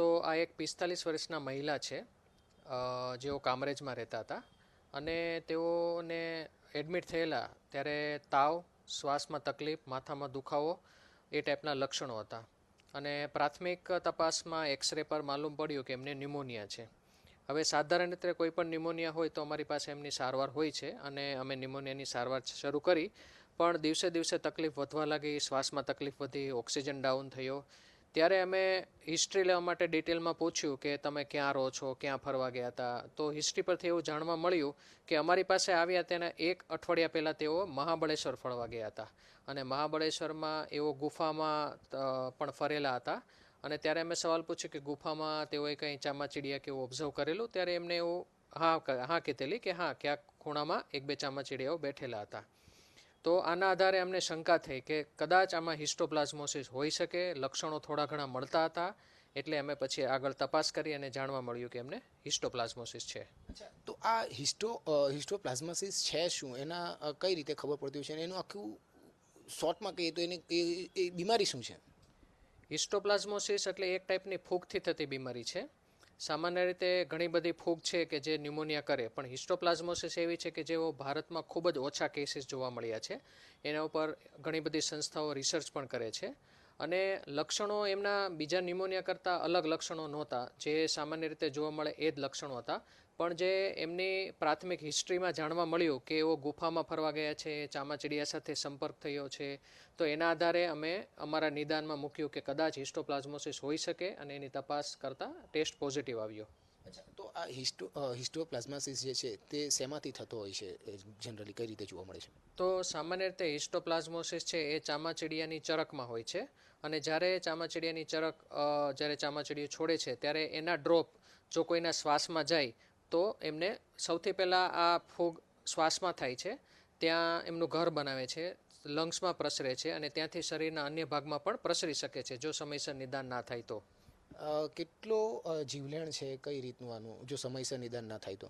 તો આ એક પિસ્તાલીસ વર્ષના મહિલા છે જેઓ કામરેજમાં રહેતા હતા. અને તેઓને એડમિટ થયેલા ત્યારે તાવ, શ્વાસમાં તકલીફ, માથામાં દુખાવો એ ટાઈપના લક્ષણો હતા. અને પ્રાથમિક તપાસમાં એક્સરે પર માલુમ પડ્યું કે એમને ન્યુમોનિયા છે. હવે સાધારણ રીતે કોઈ પણ ન્યુમોનિયા હોય તો અમારી પાસે એમની સારવાર હોય છે અને અમે ન્યુમોનિયાની સારવાર શરૂ કરી. પણ દિવસે દિવસે તકલીફ વધવા લાગી, શ્વાસમાં તકલીફ વધી, ઓક્સિજન ડાઉન થયો ત્યારે અમે હિસ્ટ્રી લેવા માટે ડિટેલમાં પૂછ્યું કે તમે ક્યાં રહો છો, ક્યાં ફરવા ગયા હતા. તો હિસ્ટ્રી પરથી એવું જાણવા મળ્યું કે અમારી પાસે આવ્યા તેના એક અઠવાડિયા પહેલાં તેઓ મહાબળેશ્વર ફરવા ગયા હતા. અને મહાબળેશ્વરમાં એઓ ગુફામાં પણ ફરેલા હતા. અને ત્યારે અમે સવાલ પૂછ્યો કે ગુફામાં તેઓએ કંઈ ચામાચીડિયા કે એવું ઓબ્ઝર્વ કરેલું? ત્યારે એમને એવું હા હા કીધેલી કે હા, ક્યાંક ખૂણામાં એક બે ચામાચીડિયાઓ બેઠેલા હતા. તો આના આધારે અમને શંકા થઈ કે કદાચ આમાં હિસ્ટોપ્લાઝમોસિસ હોઈ શકે લક્ષણો થોડા ઘણા મળતા હતા એટલે અમે પછી આગળ તપાસ કરી અને જાણવા મળ્યું કે એમને હિસ્ટોપ્લાઝમોસિસ છે. તો આ હિસ્ટો હિસ્ટોપ્લાઝમોસિસ છે શું? એના કઈ રીતે ખબર પડતી હોય છે? અને એનું આખું શોર્ટમાં કહીએ તો એની એ બીમારી શું છે? હિસ્ટોપ્લાઝમોસિસ એટલે એક ટાઈપની ફૂગથી થતી બીમારી છે. સામાન્ય રીતે ઘણી બધી ફૂગ છે કે જે ન્યુમોનિયા કરે, પણ હિસ્ટોપ્લાઝમોસિસ એવી છે કે જેઓ ભારતમાં ખૂબ જ ઓછા કેસીસ જોવા મળ્યા છે. એના ઉપર ઘણી બધી સંસ્થાઓ રિસર્ચ પણ કરે છે. અને લક્ષણો એમના બીજા ન્યુમોનિયા કરતાં અલગ લક્ષણો નહોતા. જે સામાન્ય રીતે જોવા મળે એ જ લક્ષણો હતા. પણ જે એમની પ્રાથમિક હિસ્ટ્રીમાં જાણવા મળ્યું કે એઓ ગુફામાં ફરવા ગયા છે, ચામાચીડિયા સાથે સંપર્ક થયો છે, તો એના આધારે અમે અમારા નિદાનમાં મૂક્યું કે કદાચ હિસ્ટોપ્લાઝમોસિસ હોઈ શકે અને એની તપાસ કરતાં ટેસ્ટ પોઝિટિવ આવ્યો. અચ્છા, તો આ હિસ્ટો હિસ્ટોપ્લાઝમાસિસ જે છે, તે શેમાંથી થતો હોય છે? જનરલી કઈ રીતે જોવા મળે છે? તો સામાન્ય રીતે હિસ્ટોપ્લાઝમોસિસ છે, એ ચામાચીડિયાની ચરકમાં હોય છે. અને જ્યારે ચામાચીડિયાની ચરક જ્યારે ચામાચીડિયું છોડે છે, ત્યારે એના ડ્રોપ જો કોઈના શ્વાસમાં જાય, તો એમને સૌથી પહેલાં આ ફૂગ શ્વાસમાં થાય છે. ત્યાં એમનું ઘર બનાવે છે, લંગ્સમાં પ્રસરે છે અને ત્યાંથી શરીરના અન્ય ભાગમાં પણ પ્રસરી શકે છે, જો સમયસર નિદાન ના થાય તો. કેટલો જીવલેણ છે કઈ રીતનું આનું? જો સમયસર નિદાન ના થાય તો.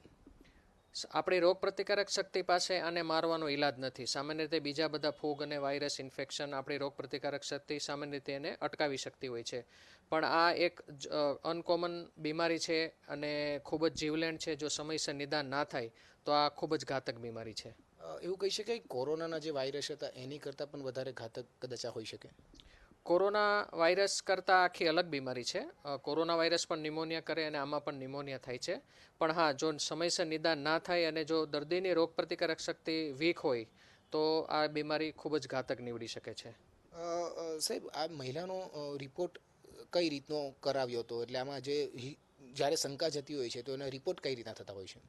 આપણી રોગ પ્રતિકારક શક્તિ પાસે આને મારવાનો ઈલાજ નથી. સામાન્ય રીતે બીજા બધા ફૂગ અને વાયરસ ઇન્ફેક્શન આપણી રોગ પ્રતિકારક શક્તિ સામાન્ય રીતે એને અટકાવી શકતી હોય છે. પણ આ એક અનકોમન બીમારી છે અને ખૂબ જ જીવલેણ છે. જો સમયસર નિદાન ના થાય તો આ ખૂબ જ ઘાતક બીમારી છે. એવું કહી શકાય કોરોનાના જે વાયરસ હતા એની કરતાં પણ વધારે ઘાતક કદાચ હોઈ શકે? કોરોના વાયરસ કરતાં આખી અલગ બીમારી છે. કોરોના વાયરસ પણ નિમોનિયા કરે અને આમાં પણ નિમોનિયા થાય છે. પણ હા જો સમયસર નિદાન ના થાય અને જો દર્દીની રોગ પ્રતિકારક શક્તિ વીક હોય તો આ બીમારી ખૂબ જ ઘાતક નીવડી શકે છે. સાહેબ આ મહિલાનો રિપોર્ટ કઈ રીતનો કરાવ્યો હતો? એટલે આમાં જે જ્યારે શંકા જતી હોય છે તો એના રિપોર્ટ કઈ રીતના થતા હોય છે?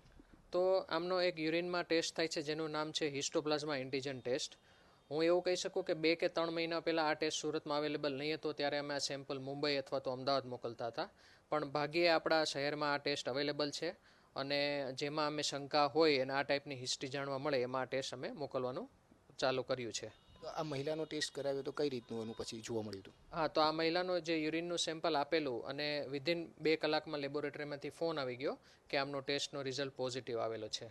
તો આમનો એક યુરિનમાં ટેસ્ટ થાય છે જેનું નામ છે હિસ્ટોપ્લાઝમા એન્ટીજન ટેસ્ટ. હું એવું કહી શકું કે બે કે ત્રણ મહિના પહેલાં આ ટેસ્ટ સુરતમાં અવેલેબલ નહીં હતો ત્યારે અમે આ સેમ્પલ મુંબઈ અથવા તો અમદાવાદ મોકલતા હતા. પણ ભાગ્યે આપણા શહેરમાં આ ટેસ્ટ અવેલેબલ છે અને જેમાં અમે શંકા હોય અને આ ટાઈપની હિસ્ટ્રી જાણવા મળે એમાં આ ટેસ્ટ અમે મોકલવાનું ચાલુ કર્યું છે. આ મહિલાનો ટેસ્ટ કરાવ્યો તો કઈ રીતનું એનું પછી જોવા મળ્યું હતું? હા તો આ મહિલાનો જે યુરિનનું સેમ્પલ આપેલું અને વિધિન બે કલાકમાં લેબોરેટરીમાંથી ફોન આવી ગયો કે આમનો ટેસ્ટનો રિઝલ્ટ પોઝિટિવ આવેલો છે.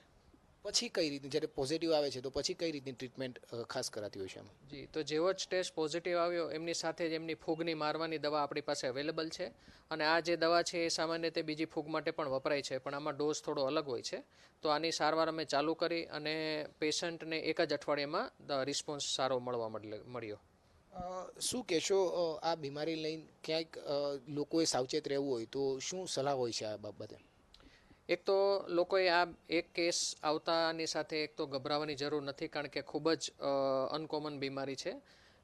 પછી કઈ રીતની જ્યારે પોઝિટિવ આવે છે તો પછી કઈ રીતની ટ્રીટમેન્ટ ખાસ કરાતી હોય છે આમાં જી તો જેવો જ ટેસ્ટ પોઝિટિવ આવ્યો એમની સાથે જ એમની ફૂગની મારવાની દવા આપણી પાસે અવેલેબલ છે. અને આ જે દવા છે એ સામાન્ય રીતે બીજી ફૂગ માટે પણ વપરાય છે પણ આમાં ડોઝ થોડો અલગ હોય છે. તો આની સારવાર અમે ચાલુ કરી અને પેશન્ટને એક જ અઠવાડિયામાં રિસ્પોન્સ સારો મળવા મળે- મળ્યો. શું કહેશો આ બીમારી લઈને ક્યાંક લોકોએ સાવચેત રહેવું હોય તો શું સલાહ હોય છે આ બાબતે? એક તો લોકોએ આ એક કેસ આવતાની સાથે એક તો ગભરાવાની જરૂર નથી, કારણ કે ખૂબ જ અનકોમન બીમારી છે.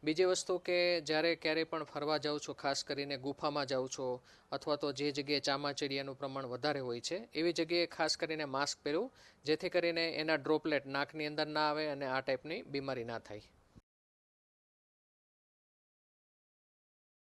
બીજી વસ્તુ કે જ્યારે ક્યારેય પણ ફરવા જાઓ છો, ખાસ કરીને ગુફામાં જાઓ છો, અથવા તો જે જગ્યાએ ચામાચીડિયાનું પ્રમાણ વધારે હોય છે, એવી જગ્યાએ ખાસ કરીને માસ્ક પહેરવું જેથી કરીને એના ડ્રોપલેટ નાકની અંદર ના આવે અને આ ટાઈપની બીમારી ના થાય.